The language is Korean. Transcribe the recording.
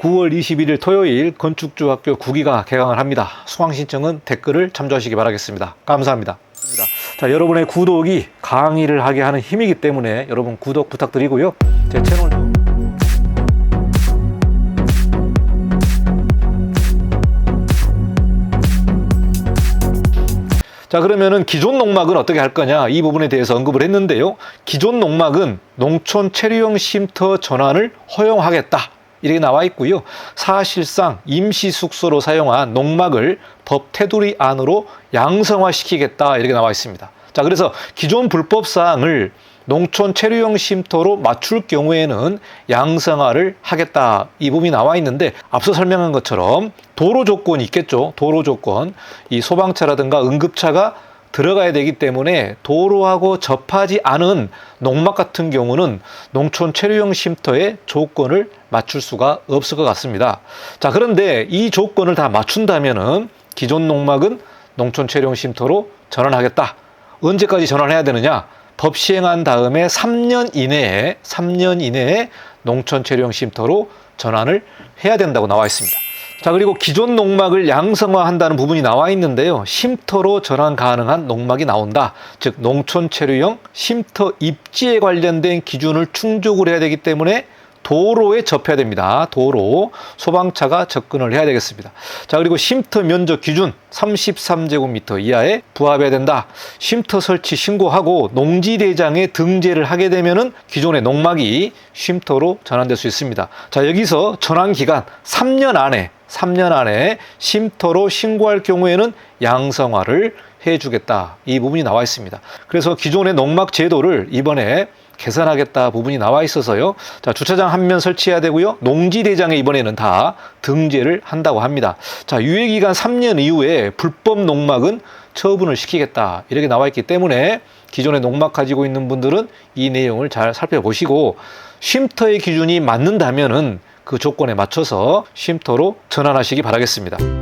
9월 21일 토요일 건축주 학교 9기가 개강을 합니다. 수강 신청은 댓글을 참조하시기 바라겠습니다. 감사합니다. 자, 여러분의 구독이 강의를 하게 하는 힘이기 때문에 여러분 구독 부탁드리고요. 제 채널도 자 그러면은 기존 농막은 어떻게 할 거냐 이 부분에 대해서 언급을 했는데요 기존 농막은 농촌 체류형 쉼터 전환을 허용하겠다 이렇게 나와 있고요. 사실상 임시 숙소로 사용한 농막을 법 테두리 안으로 양성화 시키겠다 이렇게 나와 있습니다. 자 그래서 기존 불법 사항을 농촌 체류형 쉼터로 맞출 경우에는 양성화를 하겠다. 이 부분이 나와 있는데 앞서 설명한 것처럼 도로 조건이 있겠죠. 도로 조건. 이 소방차라든가 응급차가 들어가야 되기 때문에 도로하고 접하지 않은 농막 같은 경우는 농촌 체류형 쉼터의 조건을 맞출 수가 없을 것 같습니다. 자, 그런데 이 조건을 다 맞춘다면은 기존 농막은 농촌 체류형 쉼터로 전환하겠다. 언제까지 전환해야 되느냐? 법 시행한 다음에 3년 이내에 3년 이내에 농촌 체류형 쉼터로 전환을 해야 된다고 나와 있습니다. 자, 그리고 기존 농막을 양성화한다는 부분이 나와 있는데요. 쉼터로 전환 가능한 농막이 나온다. 즉, 농촌 체류형 쉼터 입지에 관련된 기준을 충족을 해야 되기 때문에 도로에 접해야 됩니다. 도로 소방차가 접근을 해야 되겠습니다. 자 그리고 쉼터 면적 기준 33제곱미터 이하에 부합해야 된다. 쉼터 설치 신고하고 농지대장에 등재를 하게 되면은 기존의 농막이 쉼터로 전환될 수 있습니다. 자 여기서 전환 기간 3년 안에 3년 안에 쉼터로 신고할 경우에는 양성화를 해주겠다. 이 부분이 나와 있습니다. 그래서 기존의 농막 제도를 이번에 개선하겠다 부분이 나와 있어서요. 자, 주차장 한 면 설치해야 되고요. 농지 대장에 이번에는 다 등재를 한다고 합니다. 자, 유예 기간 3년 이후에 불법 농막은 처분을 시키겠다. 이렇게 나와 있기 때문에 기존에 농막 가지고 있는 분들은 이 내용을 잘 살펴보시고 쉼터의 기준이 맞는다면은 그 조건에 맞춰서 쉼터로 전환하시기 바라겠습니다.